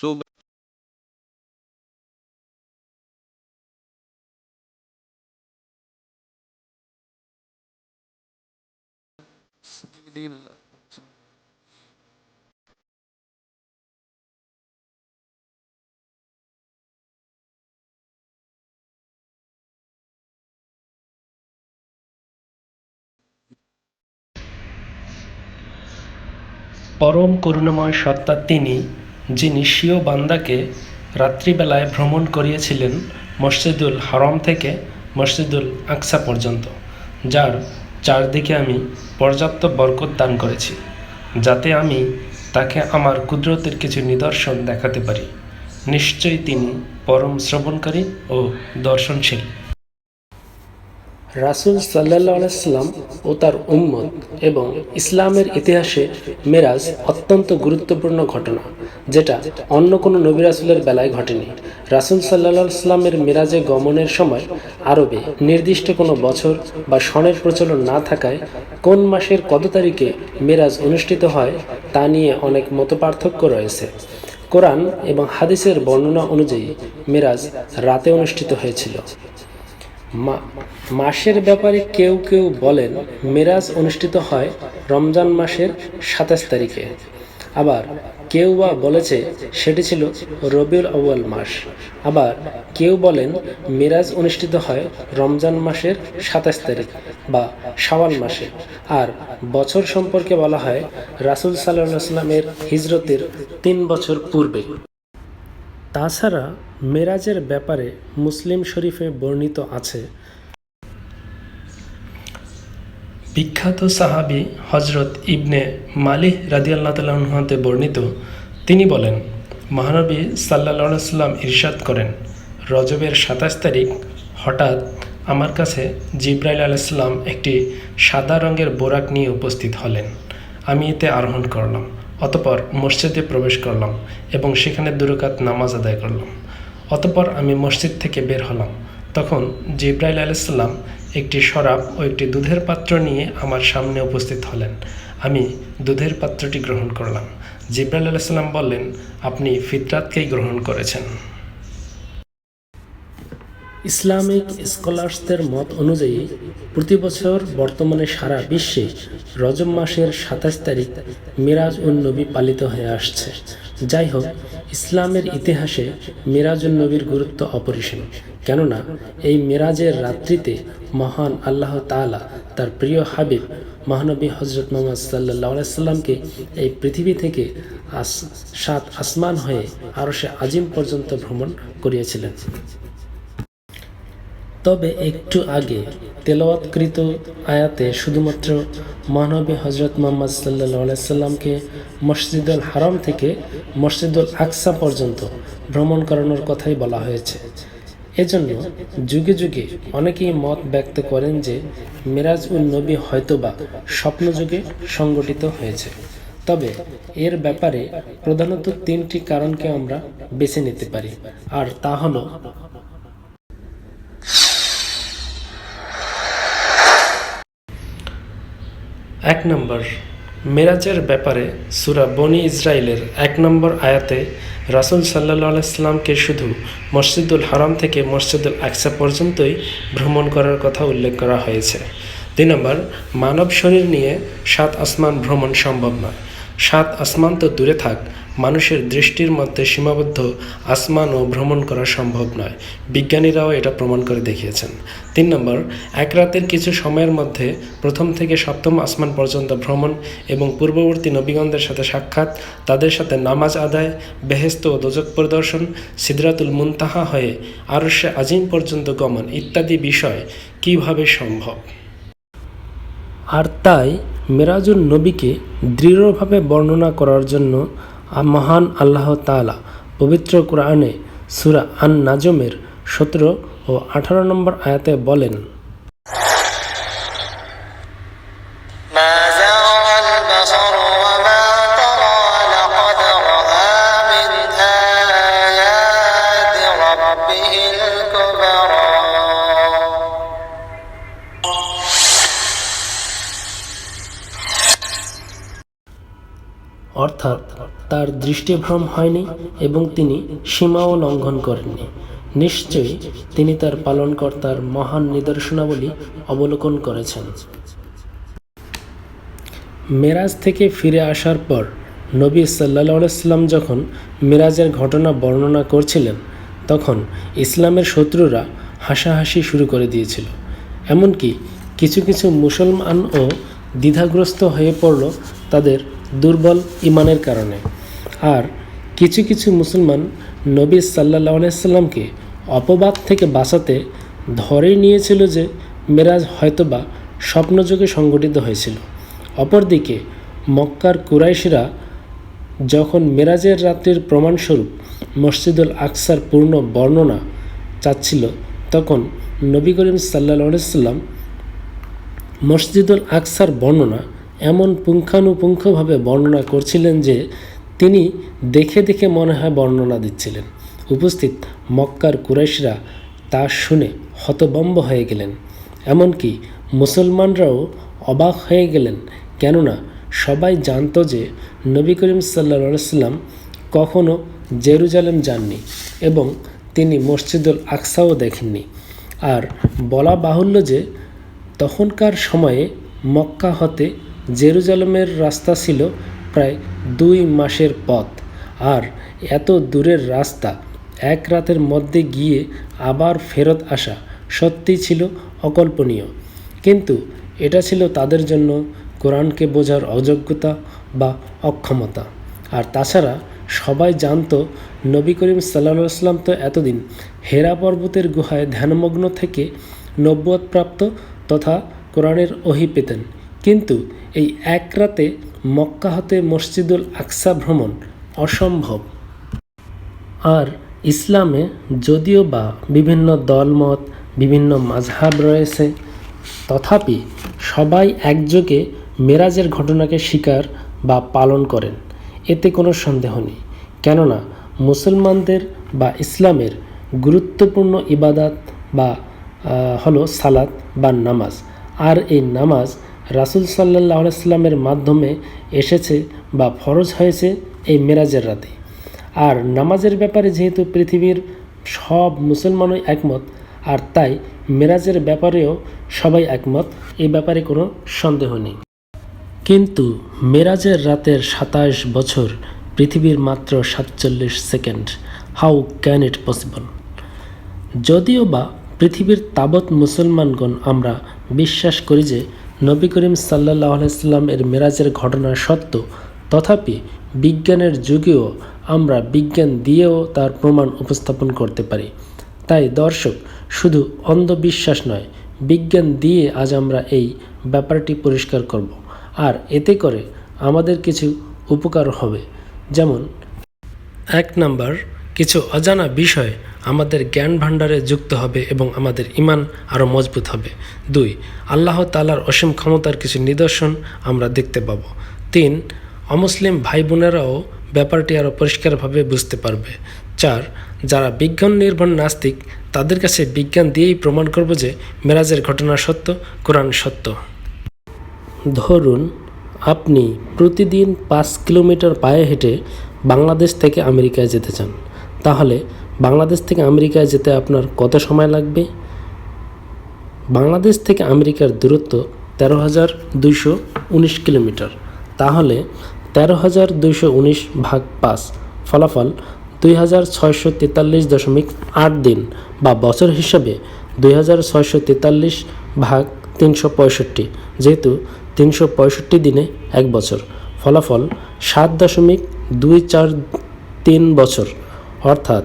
সুব পরম করুণাময় সত্তা তিনি যিনি স্বীয় বান্দাকে রাত্রিবেলায় ভ্রমণ করিয়েছিলেন মসজিদুল হারম থেকে মসজিদুল আকসা পর্যন্ত, যার চারদিকে আমি পর্যাপ্ত বরকত দান করেছি, যাতে আমি তাকে আমার কুদরতের কিছু নিদর্শন দেখাতে পারি। নিশ্চয়ই তিনি পরম শ্রবণকারী ও দর্শনশীল। রাসুল সাল্লাহ ও তার উম্মত এবং ইসলামের ইতিহাসে মেরাজ অত্যন্ত গুরুত্বপূর্ণ ঘটনা, যেটা অন্য কোনো নবী রাসুলের বেলায় ঘটেনি। রাসুল সাল্লাহ মেরাজে গমনের সময় আরবে নির্দিষ্ট কোনো বছর বা সনের প্রচলন না থাকায় কোন মাসের কত তারিখে মেরাজ অনুষ্ঠিত হয় তা নিয়ে অনেক মতপার্থক্য রয়েছে। কোরআন এবং হাদিসের বর্ণনা অনুযায়ী মেরাজ রাতে অনুষ্ঠিত হয়েছিল। মাসের ব্যাপারে কেউ কেউ বলেন মেরাজ অনুষ্ঠিত হয় রমজান মাসের সাতাশ তারিখে। আবার কেউ বা বলেছে সেটি ছিল রবিউল আউয়াল মাস। আবার কেউ বলেন মেরাজ অনুষ্ঠিত হয় রমজান মাসের সাতাশ তারিখ বা শাওয়াল মাসে। আর বছর সম্পর্কে বলা হয় রাসুল সাল্লাহ সাল্লামের হিজরতের তিন বছর পূর্বে। তাছাড়া মেরাজের ব্যাপারে মুসলিম শরীফে বর্ণিত আছে। বিখ্যাত সাহাবি হজরত ইবনে মালিহ রাদিয়াল্লাহ বর্ণিত, তিনি বলেন, মহানবী সাল্লা সাল্লাম ইরশাদ করেন, রজবের সাতাশ তারিখ হঠাৎ আমার কাছে জিব্রাইল আলাইসাল্লাম একটি সাদা রঙের বোরাক নিয়ে উপস্থিত হলেন। আমি এতে আরোহণ করলাম। অতপর মসজিদে প্রবেশ করলাম এবং সেখানে দুরকাত নামাজ আদায় করলাম। অতপর আমি মসজিদ থেকে বের হলাম। তখন জিব্রাইল আলাইসাল্লাম একটি শরাব ও একটি দুধের পাত্র নিয়ে আমার সামনে উপস্থিত হলেন। আমি দুধের পাত্রটি গ্রহণ করলাম। জিব্রাইল আলাইসাল্লাম বললেন, আপনি ফিতরাতকেই গ্রহণ করেছেন। ইসলামিক স্কলার্সদের মত অনুযায়ী প্রতি বছর বর্তমানে সারা বিশ্বে রজব মাসের সাতাশ তারিখ মিরাজ উন নবী পালিত হয়ে আসছে। যাই হোক ইসলামের ইতিহাসে মিরাজ উন নবীর গুরুত্ব অপরিসীম। কেননা, এই মিরাজের রাত্রিতে মহান আল্লাহ তাআলা তার প্রিয় হাবিব মহানবী হজরত মোহাম্মদ সাল্লাহ সাল্লামকে এই পৃথিবী থেকে আস, সাত আসমান হয়ে আরও সে আজিম পর্যন্ত ভ্রমণ করিয়েছিলেন। তবে একটু আগে তেলাওয়াতকৃত আয়াতে শুধুমাত্র মহানবী হজরত মোহাম্মদ সাল্লাহ সাল্লামকে মসজিদুল হারাম থেকে মসজিদুল আকসা পর্যন্ত ভ্রমণ করানোর কথাই বলা হয়েছে। এজন্য যুগে যুগে অনেকেই মত ব্যক্ত করেন যে মিরাজ উল নবী হয়তোবা স্বপ্নযুগে সংগঠিত হয়েছে। তবে এর ব্যাপারে প্রধানত তিনটি কারণকে আমরা বেছে নিতে পারি, আর তা হলো এক নম্বর, মেরাজের ব্যাপারে সুরা বনি ইসরায়েলের এক নম্বর আয়াতে রাসুল সাল্লা ইসলামকে শুধু মসজিদুল হারাম থেকে মসজিদুল আকসা পর্যন্তই ভ্রমণ করার কথা উল্লেখ করা হয়েছে। দুই নম্বর, মানব শরীর নিয়ে সাত আসমান ভ্রমণ সম্ভব নয় সাত আসমান তো দূরে থাক মানুষের দৃষ্টির মধ্যে সীমাবদ্ধ আসমানও ভ্রমণ করা সম্ভব নয়। বিজ্ঞানীরাও এটা প্রমাণ করে দেখিয়েছেন। তিন নম্বর, এক রাতের কিছু সময়ের মধ্যে প্রথম থেকে সপ্তম আসমান পর্যন্ত ভ্রমণ এবং পূর্ববর্তী নবীগণদের সাথে সাক্ষাৎ, তাদের সাথে নামাজ আদায় বেহেস্ত ও দোজক পরিদর্শন, সিদরাতুল মুনতাহা হয়ে আরশে আজিম পর্যন্ত গমন ইত্যাদি বিষয় কীভাবে সম্ভব? আর তাই মেরাজুল নবীকে দৃঢ়ভাবে বর্ণনা করার জন্য মহান আল্লাহ তালা পবিত্র কোরআনে সুরা আন নাজমের সতেরো ও আঠারো নম্বর আয়াতে বলেন তার দৃষ্টিভ্রম হয়নি এবং তিনি সীমাও লঙ্ঘন করেননি। নিশ্চয়ই তিনি তার পালনকর্তার মহান নিদর্শনাবলী অবলোকন করেছেন। মেরাজ থেকে ফিরে আসার পর নবী সাল্লাহ সাল্লাম যখন মেরাজের ঘটনা বর্ণনা করছিলেন, তখন ইসলামের শত্রুরা হাসাহাসি শুরু করে দিয়েছিল। এমনকি কিছু কিছু মুসলমানও দ্বিধাগ্রস্ত হয়ে পড়ল তাদের দুর্বল ইমানের কারণে। আর কিছু কিছু মুসলমান নবী সাল্লাহ সাল্লামকে অপবাদ থেকে বাঁচাতে ধরেই নিয়েছিল যে মেরাজ হয়তোবা স্বপ্নযোগে সংগঠিত হয়েছিল। অপরদিকে মক্কার কুরাইশরা যখন মেরাজের রাত্রির প্রমাণস্বরূপ মসজিদুল আকসার পূর্ণ বর্ণনা চাচ্ছিল, তখন নবী করিম সাল্লা সাল্লাম মসজিদুল আকসার বর্ণনা এমন পুঙ্খানুপুঙ্খভাবে বর্ণনা করছিলেন যে তিনি দেখে দেখে মনে হয় বর্ণনা দিচ্ছিলেন। উপস্থিত মক্কার কুরাইশরা তা শুনে হতবম্ব হয়ে গেলেন। এমনকি মুসলমানরাও অবাক হয়ে গেলেন, কেননা সবাই জানত যে নবী করিম সাল্লা সাল্লাম কখনও জেরুজালেম যাননি এবং তিনি মসজিদুল আকসাও দেখেননি। আর বলা বাহুল্য যে তখনকার সময়ে মক্কা হতে জেরুজালেমের রাস্তা ছিল প্রায় দুই মাসের পথ। আর এত দূরের রাস্তা, এক রাতের মধ্যে গিয়ে আবার ফেরত আসা সত্যি ছিল অকল্পনীয়। কিন্তু এটা ছিল তাদের জন্য কোরআনকে বোঝার অযোগ্যতা বা অক্ষমতা। আর তাছাড়া সবাই জানত, নবী করিম সাল্লা সাল্লাম তো এতদিন হেরা পর্বতের গুহায় ধ্যানমগ্ন থেকে নব্বত প্রাপ্ত তথা কোরআনের ওহি পেতেন। কিন্তু এই এক রাতে মক্কা হতে মসজিদুল আকসা ভ্রমণ অসম্ভব। আর ইসলামে যদিও বা বিভিন্ন দলমত, বিভিন্ন মাঝহাব রয়েছে, তথাপি সবাই একযোগে মেরাজের ঘটনাকে স্বীকার বা পালন করেন, এতে কোনো সন্দেহ নেই। কেননা মুসলমানদের বা ইসলামের গুরুত্বপূর্ণ ইবাদাত বা হলো সালাত বা নামাজ। আর এই নামাজ রাসুল সাল্লাহ সাল্লামের মাধ্যমে এসেছে বা ফরজ হয়েছে এই মেরাজের রাতে। আর নামাজের ব্যাপারে যেহেতু পৃথিবীর সব মুসলমানই একমত, আর তাই মেরাজের ব্যাপারেও সবাই একমত, এ ব্যাপারে কোনো সন্দেহ নেই। কিন্তু মেরাজের রাতের সাতাশ বছর পৃথিবীর মাত্র সাতচল্লিশ second, how can it possible? যদিও বা পৃথিবীর তাবৎ মুসলমানগণ আমরা বিশ্বাস করি যে নবী করিম সাল্লাহ আলাইসাল্লাম এর মেরাজের ঘটনা সত্য। তথাপি বিজ্ঞানের যুগেও আমরা বিজ্ঞান দিয়েও তার প্রমাণ উপস্থাপন করতে পারি। তাই দর্শক, শুধু অন্ধবিশ্বাস নয়, বিজ্ঞান দিয়ে আজ আমরা এই ব্যাপারটি পরিষ্কার করব। আর এতে করে আমাদের কিছু উপকার হবে। যেমন, এক নাম্বার, কিছু অজানা বিষয় আমাদের জ্ঞান ভাণ্ডারে যুক্ত হবে এবং আমাদের ইমান আরও মজবুত হবে। দুই, আল্লাহ তালার অসীম ক্ষমতার কিছু নিদর্শন আমরা দেখতে পাব। তিন, অমুসলিম ভাই বোনেরাও ব্যাপারটি আরও পরিষ্কারভাবে বুঝতে পারবে। চার, যারা বিজ্ঞান নির্ভর নাস্তিক, তাদের কাছে বিজ্ঞান দিয়েই প্রমাণ করব যে মেরাজের ঘটনা সত্য, কোরআন সত্য। ধরুন, আপনি প্রতিদিন পাঁচ কিলোমিটার পায়ে হেঁটে বাংলাদেশ থেকে আমেরিকায় যেতে চান। তাহলে বাংলাদেশ থেকে আমেরিকায় যেতে আপনার কত সময় লাগবে? বাংলাদেশ থেকে আমেরিকার দূরত্ব তেরো হাজার দুইশো উনিশ কিলোমিটার। তাহলে তেরো হাজার দুইশো উনিশ ভাগ পাঁচ ফলাফল দুই হাজার ছয়শো তেতাল্লিশ দশমিক আট দিন বা বছর হিসাবে দুই হাজার ছয়শো তেতাল্লিশ ভাগ তিনশো পঁয়ষট্টি, যেহেতু তিনশো পঁয়ষট্টি দিনে এক বছর। ফলাফল সাত দশমিক দুই চার তিন বছর। অর্থাৎ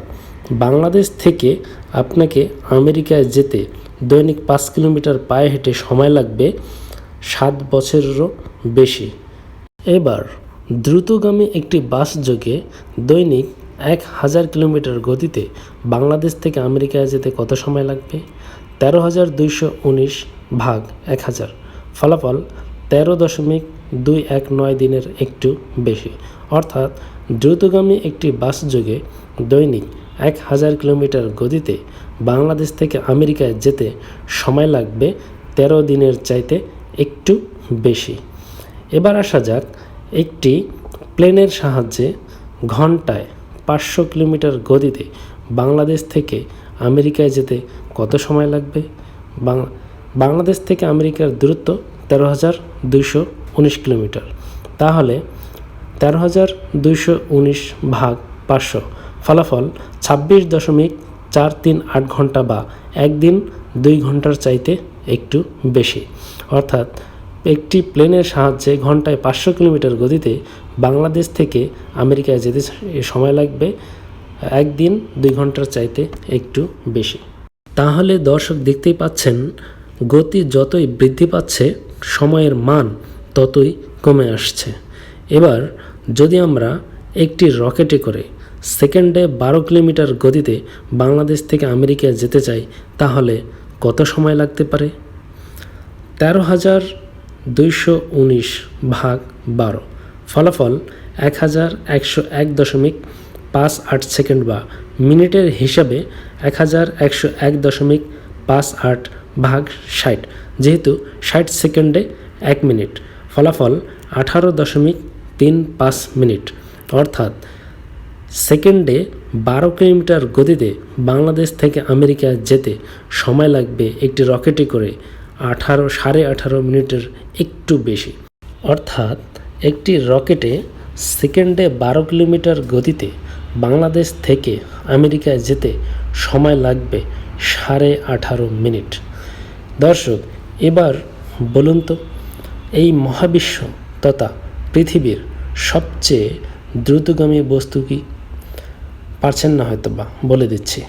বাংলাদেশ থেকে আপনাকে আমেরিকায় যেতে দৈনিক পাঁচ কিলোমিটার পায়ে হেঁটে সময় লাগবে সাত বছরেরও বেশি। এবার দ্রুতগামী একটি বাস যোগে দৈনিক এক হাজার কিলোমিটার গতিতে বাংলাদেশ থেকে আমেরিকায় যেতে কত সময় লাগবে? তেরো হাজার দুইশো উনিশ ভাগ এক হাজার। ফলাফল তেরো দশমিক দুই এক নয় দিনের একটু বেশি। অর্থাৎ দ্রুতগামী একটি বাস যোগে দৈনিক এক হাজার কিলোমিটার গতিতে বাংলাদেশ থেকে আমেরিকায় যেতে সময় লাগবে তেরো দিনের চাইতে একটু বেশি। এবার আসা যাক একটি প্লেনের সাহায্যে ঘন্টায় পাঁচশো কিলোমিটার গতিতে বাংলাদেশ থেকে আমেরিকায় যেতে কত সময় লাগবে? বাংলাদেশ থেকে আমেরিকার দূরত্ব তেরো হাজার দুইশো উনিশ কিলোমিটার। তাহলে তেরো হাজার দুইশো উনিশ ভাগ পাঁচশো ফলাফল ছাব্বিশ দশমিক চার তিন আট ঘণ্টা বা একদিন দুই ঘণ্টার চাইতে একটু বেশি। অর্থাৎ একটি প্লেনের সাহায্যে ঘন্টায় পাঁচশো কিলোমিটার গতিতে বাংলাদেশ থেকে আমেরিকায় যেতে সময় লাগবে, একদিন দুই ঘণ্টার চাইতে একটু বেশি। তাহলে দর্শক দেখতেই পাচ্ছেন, গতি যতই বৃদ্ধি পাচ্ছে, সময়ের মান ততই কমে আসছে। এবার যদি আমরা একটি রকেটে করে সেকেন্ডে বারো কিলোমিটার গতিতে বাংলাদেশ থেকে আমেরিকায় যেতে চাই, তাহলে কত সময় লাগতে পারে? তেরো হাজার দুইশো উনিশ ভাগ বারো। ফলাফল এক হাজার একশো এক দশমিক পাঁচ আট সেকেন্ড বা মিনিটের হিসাবে এক হাজার একশো এক দশমিক পাঁচ আট ভাগ ষাট, যেহেতু ষাট সেকেন্ডে এক মিনিট। ফলাফল আঠারো দশমিক তিন পাঁচ মিনিট, অর্থাৎ সেকেন্ডে বারো কিলোমিটার গতিতে বাংলাদেশ থেকে আমেরিকা যেতে সময় লাগবে একটি রকেটে করে আঠারো, সাড়ে আঠারো মিনিটের একটু বেশি। অর্থাৎ একটি রকেটে সেকেন্ডে বারো কিলোমিটার গতিতে বাংলাদেশ থেকে আমেরিকায় যেতে সময় লাগবে সাড়ে আঠারো মিনিট। দর্শক, এবার বলুন তো, এই মহাবিশ্ব তথা পৃথিবীর সবচেয়ে দ্রুতগামী বস্তু কি? পারছেন না হয়তো বা বলে দিচ্ছি।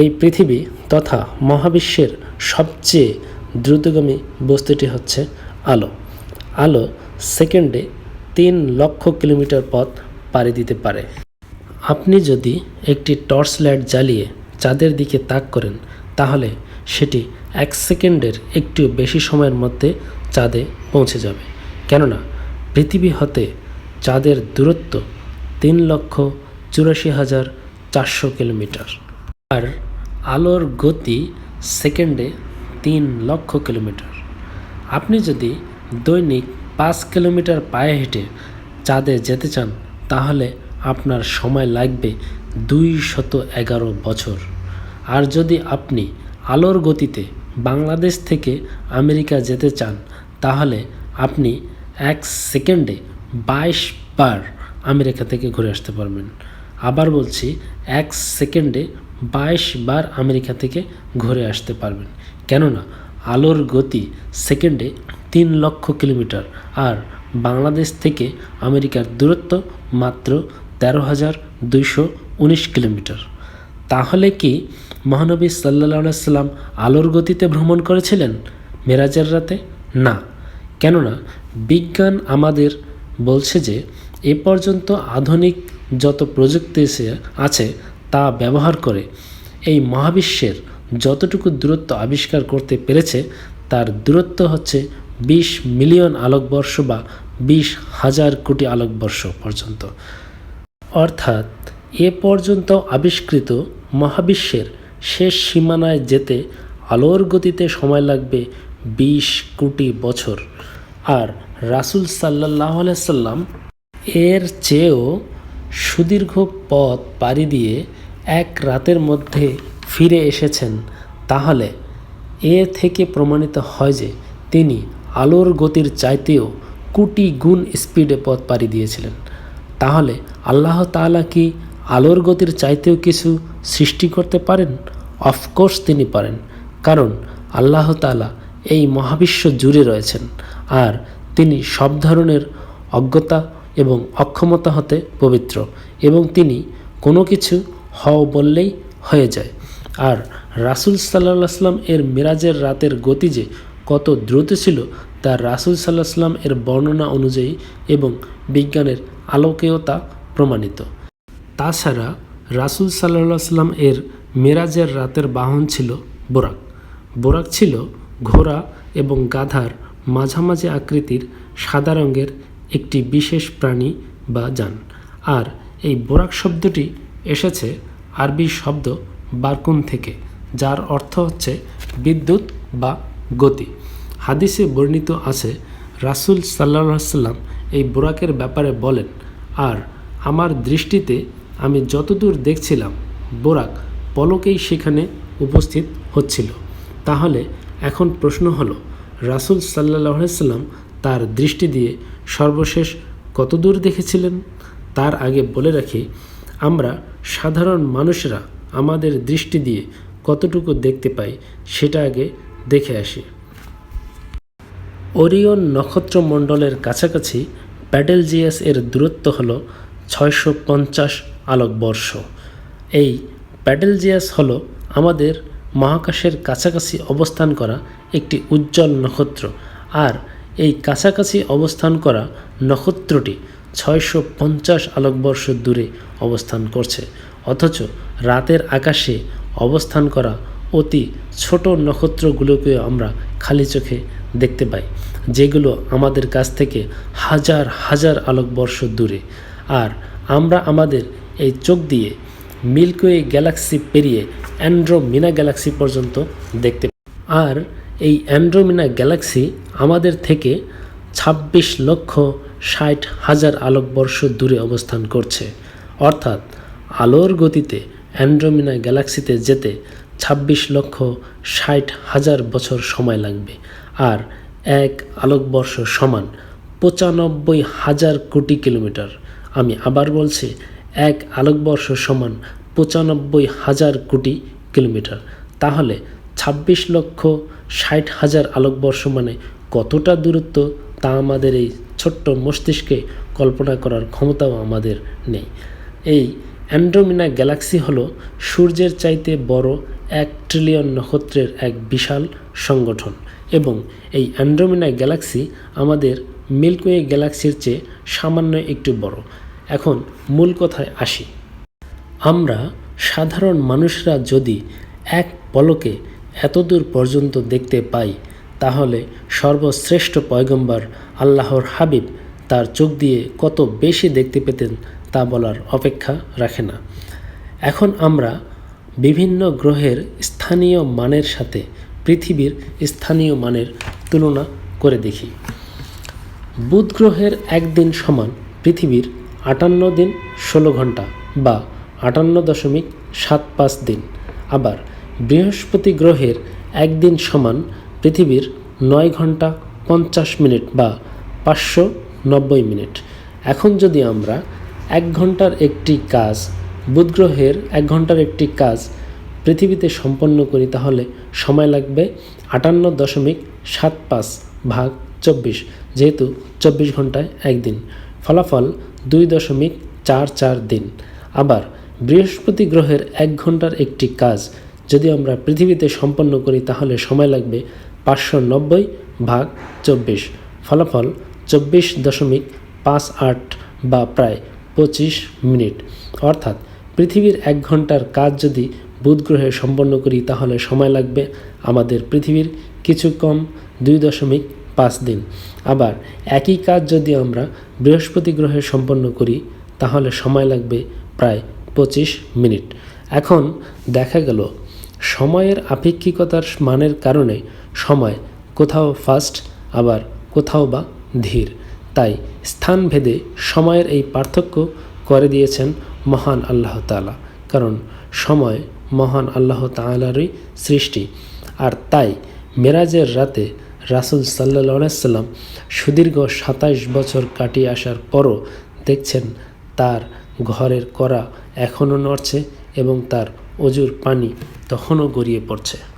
এই পৃথিবী তথা মহাবিশ্বের সবচেয়ে দ্রুতগামী বস্তুটি হচ্ছে আলো। আলো সেকেন্ডে তিন লক্ষ কিলোমিটার পথ পাড়ি দিতে পারে। আপনি যদি একটি টর্চ লাইট জ্বালিয়ে চাঁদের দিকে তাক করেন, তাহলে সেটি এক সেকেন্ডের একটু বেশি সময়ের মধ্যে চাঁদে পৌঁছে যাবে। কেননা, পৃথিবী হতে চাঁদের দূরত্ব তিন লক্ষ চুরাশি হাজার চারশো কিলোমিটার। আর আলোর গতি সেকেন্ডে তিন লক্ষ কিলোমিটার। আপনি যদি দৈনিক পাঁচ কিলোমিটার পায়ে হেঁটে চাঁদে যেতে চান, তাহলে আপনার সময় লাগবে দুই শত এগারো বছর। আর যদি আপনি আলোর গতিতে বাংলাদেশ থেকে আমেরিকা যেতে চান, তাহলে আপনি এক সেকেন্ডে বাইশ বার আমেরিকা থেকে ঘুরে আসতে পারবেন। আবার বলছি, এক সেকেন্ডে বাইশ বার আমেরিকা থেকে ঘুরে আসতে পারবেন। কেননা, আলোর গতি সেকেন্ডে তিন লক্ষ কিলোমিটার আর বাংলাদেশ থেকে আমেরিকার দূরত্ব মাত্র তেরো হাজার দুইশো উনিশ কিলোমিটার। তাহলে কি মহানবী সাল্লা সাল্লাম আলোর গতিতে ভ্রমণ করেছিলেন মেরাজের রাতে? না। কেননা, বিজ্ঞান আমাদের বলছে যে, এ পর্যন্ত আধুনিক যত প্রযুক্তি আছে তা ব্যবহার করে, এই মহাবিশ্বের যতটুকু দূরত্ব আবিষ্কার করতে পেরেছে, তার দূরত্ব হচ্ছে বিশ মিলিয়ন আলোকবর্ষ বা বিশ হাজার কোটি আলোকবর্ষ পর্যন্ত। অর্থাৎ এ পর্যন্ত আবিষ্কৃত মহাবিশ্বের শেষ সীমানায় যেতে আলোর গতিতে সময় লাগবে বিশ কোটি বছর। আর রাসুল সাল্লাহ সাল্লাম এর চেয়েও সুদীর্ঘ পথ পাড়ি দিয়ে এক রাতের মধ্যে ফিরে এসেছেন, তাহলে এ থেকে প্রমাণিত হয় যে তিনি আলোর গতির চাইতেও কোটি গুণ স্পিডে পথ পাড়ি দিয়েছিলেন। তাহলে আল্লাহ তাআলা কি আলোর গতির চাইতেও কিছু সৃষ্টি করতে পারেন? অফকোর্স তিনি পারেন, কারণ আল্লাহ তাআলা এই মহাবিশ্ব জুড়ে রয়েছেন, আর তিনি সব ধরনের অজ্ঞতা এবং অক্ষমতা হতে পবিত্র এবং তিনি কোনো কিছু হও বললেই হয়ে যায়। আর রাসুল সাল্লাহ সাল্লাম এর মিরাজের রাতের গতি যে কত দ্রুত ছিল, তা রাসুল সাল্লাহ এর বর্ণনা অনুযায়ী এবং বিজ্ঞানের আলোকেও তা প্রমাণিত। তাছাড়া রাসুল সাল্লাহ এর মেরাজের রাতের বাহন ছিল বোরাক। বোরাক ছিল ঘোড়া এবং গাধার মাঝামাঝি আকৃতির সাদা রঙের একটি বিশেষ প্রাণী বা যান। আর এই বোরাক শব্দটি এসেছে আরবি শব্দ বারকুন থেকে, যার অর্থ হচ্ছে বিদ্যুৎ বা গতি। হাদিসে বর্ণিত আছে, রাসুল সাল্লাহ সাল্লাম এই বোরাকের ব্যাপারে বলেন, আর আমার দৃষ্টিতে আমি যতদূর দেখছিলাম, বোরাক পলকেই সেখানে উপস্থিত হচ্ছিল। তাহলে এখন প্রশ্ন হলো, রাসুল সাল্লাহ সাল্লাম তার দৃষ্টি দিয়ে সর্বশেষ কতদূর দেখেছিলেন? তার আগে বলে রাখি, আমরা সাধারণ মানুষরা আমাদের দৃষ্টি দিয়ে কতটুকু দেখতে পাই সেটা আগে দেখে আসি। ওরিয়ন নক্ষত্রমণ্ডলের কাছাকাছি প্যাডেলজিয়াস এর দূরত্ব হল ছয়শো পঞ্চাশ আলোকবর্ষ। এই প্যাডেলজিয়াস হল আমাদের মহাকাশের কাছাকাছি অবস্থান করা একটি উজ্জ্বল নক্ষত্র, আর এই কাছাকাছি অবস্থান করা নক্ষত্রটি ছয়শো পঞ্চাশ আলোকবর্ষ দূরে অবস্থান করছে অথচ রাতের আকাশে অবস্থান করা অতি ছোট নক্ষত্রগুলোকে আমরা খালি চোখে দেখতে পাই, যেগুলো আমাদের কাছ থেকে হাজার হাজার আলোকবর্ষ দূরে আর আমরা আমাদের এই চোখ দিয়ে মিল্কওয়ে গ্যালাক্সি পেরিয়ে অ্যান্ড্রোমিনা গ্যালাক্সি পর্যন্ত দেখতে। আর এই অ্যান্ড্রোমিনা গ্যালাক্সি আমাদের থেকে ছাব্বিশ লক্ষ ষাট হাজার আলোকবর্ষ দূরে অবস্থান করছে। অর্থাৎ আলোর গতিতে অ্যান্ড্রোমিনা গ্যালাক্সিতে যেতে ছাব্বিশ লক্ষ ষাট হাজার বছর সময় লাগবে। আর এক আলোকবর্ষ সমান পঁচানব্বই হাজার কোটি কিলোমিটার। আমি আবার বলছি, এক আলোকবর্ষ সমান পঁচানব্বই হাজার কোটি কিলোমিটার। তাহলে ছাব্বিশ লক্ষ ষাট হাজার আলোকবর্ষ মানে কতটা দূরত্ব তা আমাদের এই ছোট্ট মস্তিষ্কে কল্পনা করার ক্ষমতাও আমাদের নেই। এই অ্যান্ড্রোমিনা গ্যালাক্সি হল সূর্যের চাইতে বড় এক ট্রিলিয়ন নক্ষত্রের এক বিশাল সংগঠন এবং এই অ্যান্ড্রোমিনা গ্যালাক্সি আমাদের মিল্কওয়ে গ্যালাক্সির চেয়ে সামান্য একটু বড়। এখন মূল কথায় আসি। আমরা সাধারণ মানুষরা যদি এক পলকে এতদূর পর্যন্ত দেখতে পাই, তাহলে সর্বশ্রেষ্ঠ পয়গম্বর, আল্লাহর হাবিব, তার চোখ দিয়ে কত বেশি দেখতে পেতেন তা বলার অপেক্ষা রাখে না। এখন আমরা বিভিন্ন গ্রহের স্থানীয় মানের সাথে পৃথিবীর স্থানীয় মানের তুলনা করে দেখি। বুধ গ্রহের একদিন সমান পৃথিবীর আটান্ন দিন ষোলো ঘণ্টা বা আটান্ন দশমিক সাত পাঁচ দিন, আবার বৃহস্পতি গ্রহের একদিন সমান পৃথিবীর নয় ঘণ্টা পঞ্চাশ মিনিট বা পাঁচশো নব্বই মিনিট। এখন যদি আমরা এক ঘণ্টার একটি কাজ, বুধ গ্রহের এক ঘণ্টার একটি কাজ পৃথিবীতে সম্পন্ন করি, তাহলে সময় লাগবে আটান্ন দশমিক সাত পাঁচ ভাগ চব্বিশ, যেহেতু চব্বিশ ঘন্টায় একদিন। ফলাফল দুই দশমিক চার চার দিন। আবার বৃহস্পতি গ্রহের এক ঘণ্টার একটি কাজ যদি আমরা পৃথিবীতে সম্পন্ন করি, তাহলে সময় লাগবে পাঁচশো নব্বই ভাগ চব্বিশ। ফলাফল চব্বিশ দশমিক পাঁচ আট বা প্রায় পঁচিশ মিনিট। অর্থাৎ পৃথিবীর এক ঘণ্টার কাজ যদি বুধ গ্রহে সম্পন্ন করি, তাহলে সময় লাগবে আমাদের পৃথিবীর কিছু কম দুই দশমিক পাঁচ দিন। আবার একই কাজ যদি আমরা বৃহস্পতি গ্রহে সম্পন্ন করি, তাহলে সময় লাগবে প্রায় পঁচিশ মিনিট। এখন দেখা গেল সময়ের আপেক্ষিকতার মানের কারণে সময় কোথাও ফাস্ট আবার কোথাও বা ধীর। তাই স্থানভেদে সময়ের এই পার্থক্য করে দিয়েছেন মহান আল্লাহ তাআলা, কারণ সময় মহান আল্লাহ তাআলারই সৃষ্টি। আর তাই মেরাজের রাতে রাসুল সাল্লাহ সাল্লাম সুদীর্ঘ সাতাইশ বছর কাটিয়ে আসার পরও দেখছেন তার ঘরের করা এখনও নড়ছে এবং তার অজুর পানি তখনও গড়িয়ে পড়ছে।